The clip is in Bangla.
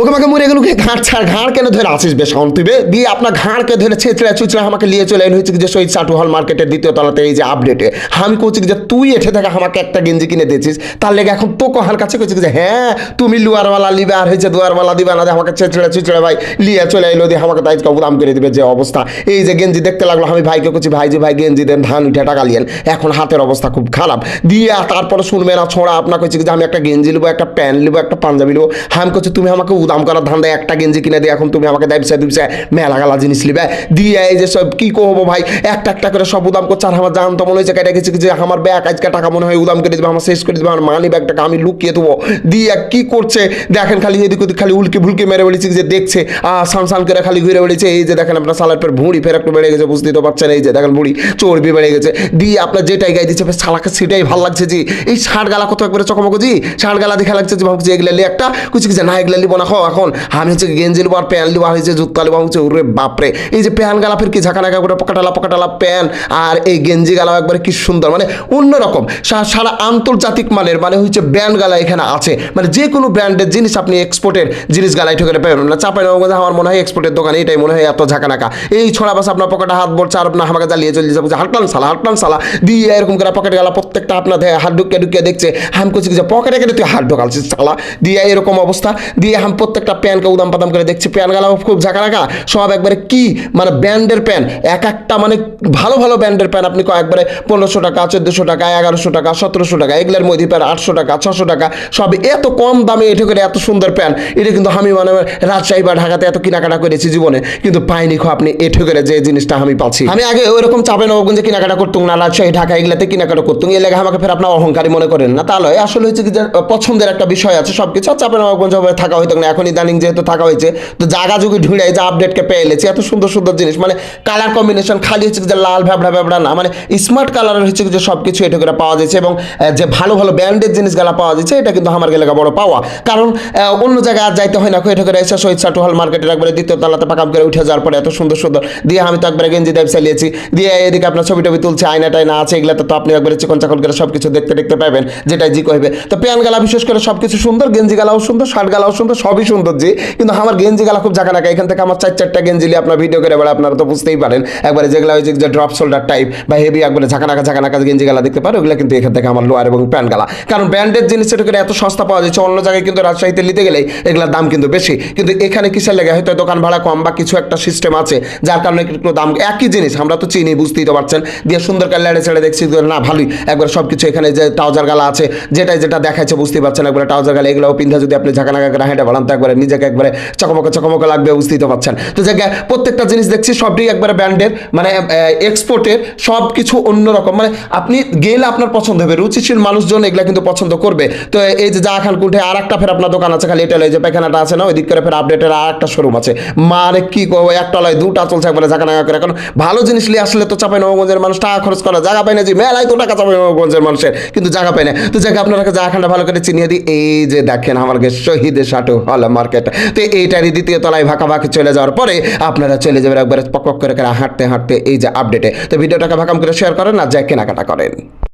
ওকে আমাকে মরে গেল ঘাড় ছাড়, ঘাড় কেন ধরে আসিস বেশ এখন তুই বে? দিয়ে আপনার ঘাড়কে ধরে ছেঁচড়ে চুচড়ে আমাকে নিয়ে চলে কি যে শহীদ সাটু হল মার্কেটের দ্বিতীয় তলাতে, এই যে আপডেটে আমি কইছি যে, তুই এঠে থেকে আমাকে একটা গেঞ্জি কিনে দিয়েছিস, তার লেগে এখন তো কহার কাছে কইছি যে হ্যাঁ তুমি লুয়ারওয়ালা লিবে আর হয়েছে, দুয়ারওয়ালা দিবে না আমাকে ছেঁচড়ে চুচড়ে ভাই, লিয়ে চলে এলো দিয়ে আমাকে তাই দাম করে দিবে যে অবস্থা। এই যে গেঞ্জি দেখতে লাগল, আমি ভাইকে কইছি, ভাই যে ভাই, গেঞ্জি দেন, ধান উঠে টাকা লিয়েন। এখন হাতের অবস্থা খুব খারাপ। দিয়ে তারপরে শুনবে না, ছোঁড়া আপনার কইছি যে, আমি একটা গেঞ্জি লিবো, একটা প্যান্ট লিবো, একটা পাঞ্জাবি লিবো। আমি করছি তুমি আমাকে উদাম করার ধান্দা একটা গেঞ্জি কিনে দিয়ে এখন তুমি আমাকে দাইবসা দিবসা মেলা গালা জিনিস লিবে দিয়ে এই যে সব, কি করব ভাই? একটা একটা করে সব উদাম করছে, আর আমার জান তো মনে হয়েছে কেটে গেছে যে আমার ব্যাগ আজকে টাকা মনে হয় উদাম করে দিবে, আমার শেষ করে দিবে, আমার মানি ব্যাগটাকে আমি লুকিয়ে দেবো। দিয়ে কি করছে? দেখেন খালি এদিক ওদিক খালি উল্কি ভুলকি মেরে বলেছি যে দেখছে আর সান সান করে খালি ঘুরে বেড়েছে। এই যে দেখেন আপনার সালার পর ভুঁড়ি ফের একটু বেড়ে গেছে, বুঝতেই তো পারছেন। এই যে দেখেন ভুঁড়ি, চর্বি বেড়ে গেছে। দিয়ে আপনার যেটাই গাই দিচ্ছে সালাকে সেটাই ভালো লাগছে জি। এই ষাট গালা কত একবারে চকমকো জি ষাট গালা দেখা লাগছে যে ভাবছি, এগুলা একটা, কুচি কিছু না, এগুলা লিবো না খাও এখন, আমি হচ্ছে গেঞ্জি লিবো আর প্যান্ট লিবো হয়েছে জুতা লিবো হচ্ছে ওরে বাপরে। এই যে প্যান গালা ফের কি ঝাঁকানাকা করে পকাটালা পকাটালা প্যান আর এই গেঞ্জি গালা একবারে কি সুন্দর মানে অন্যরকম। সারা আন্তর্জাতিক মানের মানে হচ্ছে ব্র্যান্ড গালা এখানে আছে। মানে যে কোনো ব্র্যান্ডের জিনিস আপনি এক্সপোর্টের জিনিস গালাই ঠেকে পাবেন না চাপাই নবাবগঞ্জে আমার মনে হয় এক্সপোর্টের দোকান এটাই মনে হয় এত ঝাঁকানাকা। এই ছড়া বাস আপনার পকেটে হাত বলছে, আর আপনার আমাকে জ্বালিয়ে চলে যাচ্ছে হাটলান সালা হাটলান সালা দিয়ে এরকম করে পকেটে গেলা প্রত্যেকটা আপনার হাত ঢুকিয়ে ঢুকিয়ে দেখছে হাম করছি যে পকেটে গেলে তুই হাত ঢোকালছিস সালা দিয়ে এরকম অবস্থা, দিয়ে হাম প্রত্যেকটা প্যানকে উদাম পাদাম করে দেখছি। প্যান গালাও খুব ঝাঁকানাকা সব একবারে কি মানে ব্র্যান্ডের প্যান? এক একটা মানে ভালো ভালো ব্র্যান্ডের প্যান আপনি কয়েকবারে পনেরোশো টাকা, চোদ্দোশো টাকা, এগারোশো টাকা, সতেরোশো টাকা, এগুলোর মধ্যে প্যান আটশো টাকা, ছশো টাকা সব এত কম দামে এঠে করে এত সুন্দর প্যান, এটা কিন্তু আমি মানে রাজশাহী বা ঢাকাতে এত কেনাকাটা করেছি জীবনে, কিন্তু পাইনি খো আপনি এঠে করে যে জিনিসটা আমি পাচ্ছি। আমি আগে ওইরকম চাপে নবগঞ্জে কেনাকাটা করতুম না, রাজশাহী, ঢাকা এগুলাতে কেনাকাটা করতুম, এর লেগে আমাকে ফের আপনার অহংকারী মনে করেন না। তাহলে আসলে হচ্ছে কি পছন্দের একটা বিষয় আছে সব কিছু আর চাপে নবগঞ্জ হবে থাকা হইতো না এখন ইদানিং যেহেতু থাকা হয়েছে, তো জায়গা যুগে ঢুঁড়ে যে আপডেটকে পেয়ে এলেছি। এত সুন্দর সুন্দর জিনিস। মানে কালার কম্বিনেশন খালি হচ্ছে যে লাল ভ্যাবড়া ভ্যাবড়া না মানে স্মার্ট কালারের হচ্ছে যে সব কিছু এটা করে পাওয়া যাচ্ছে এবং যে ভালো ভালো ব্র্যান্ডের জিনিসগুলো পাওয়া যাচ্ছে, এটা কিন্তু আমার গেলে বড় পাওয়া। কারণ অন্য জায়গায় আর যাইতে হয় না এটা করে এসে শহীদ সাটু হল মার্কেটের একবারে দ্বিতীয় তলাতে পাকাম করে উঠে যাওয়ার পরে এত সুন্দর সুন্দর। দিয়ে আমি তো একবারে গেঞ্জি দাইব চালিয়েছি। দিয়ে এদিকে আপনার ছবি টবি তুলছে, আয়না টাইনা আছে, এগুলোতে তো আপনি একবারে চিকন চাকন করে সব কিছু দেখতে দেখতে পাবেন যেটাই জি কইবে। তো প্যান গালা বিশেষ করে সব কিছু সুন্দর গেঞ্জি গালাও সুন্দর শার্ট গালাও সুন্দর, সবই সুন্দর জি। কিন্তু আমার গেঞ্জি গালা খুব জায়গা নাকা। এখান থেকে আমার চার চারটা গেঞ্জি নিয়ে আপনার ভিডিও করে বেড়া আপনারা তো বুঝতেই পারেন। একবারে যেগুলো হয়েছে যে ড্রপ শোল্ডার টাইপ বা হেভি একবারে ঝাঁকানাকা ঝাঁকানাকা গেঞ্জি গালা দেখতে পারো, ওগুলো কিন্তু এখান থেকে আমার লোয়ার এবং প্যান্ট গালা কারণ ব্র্যান্ডের জিনিস এটা করে এত সস্তা পাওয়া যাচ্ছে অন্য জায়গায় কিন্তু রাজশাহীতে নিতে গেলে এগুলোর দাম কিন্তু বেশি। কিন্তু এখানে কিসের লেগে? হয়তো দোকান ভাড়া কম বা কিছু একটা সিস্টেম আছে, যার কারণে একটু দাম, একই জিনিস, আমরা তো চিনি, বুঝতেই তো পারছেন। দিয়ে সুন্দর করে লেড়ে ছেড়ে দেখছি, যে না, ভালোই। একবার সব কিছু এখানে যে ট্রাউজার গালা আছে যেটা যেটা দেখাচ্ছে বুঝতেই পারছেন, একবার ট্রাউজার গালা এগুলো পিন্ধা যদি আপনি ঝাঁকানাকা করে হেঁটে বলান তো একবারে, নিজেকে একবারে চকমকে চকমকে লাগবে, বুঝতেই তো পারছেন তো জায়গায় প্রত্যেকটা জিনিস দেখছি সবই একবারে ব্র্যান্ডের মানে এক্সপোর্টের সব কিছু অন্যরকম। মানে আপনি গেলে আপনার পছন্দ হবে। রুচিশীল মানুষজন এগুলা কিন্তু পছন্দ করবে। তো এই যে যা খান কুঠে আর একটা ফের আপনার দোকান আছে খালি, এটা লয় যে পায়খানাটা আছে না ওই দিক করে ফের আপডেটের আর একটা শোরুম আছে। মানে কি করব একটা লয় দুটা চলছে একবারে জায়গা নাগা করে। এখন ভালো জিনিস নিয়ে আসলে তো চাপাই নবগঞ্জের মানুষ টাকা খরচ করা। জায়গা পায় না যে, মেলায় তো টাকা চাপাই নবগঞ্জের মানুষের, কিন্তু জায়গা পায় না। তো জায়গা আপনারা জায়গাখানটা ভালো করে চিনিয়ে দিই। এই যে দেখেন, আমার গে শহীদ সাটু হল। মার্কেট তো এইটারই দ্বিতীয় তলায় ভাকা ভাকি চলে যাওয়ার পরে আপনারা চলে যাবেন একবার পক পক করে করে হাঁটতে হাঁটতে এই যে আপডেটে তো ভিডিওটাকে ভাকাম করে শেয়ার করেন আর যা কেনাকাটা করেন।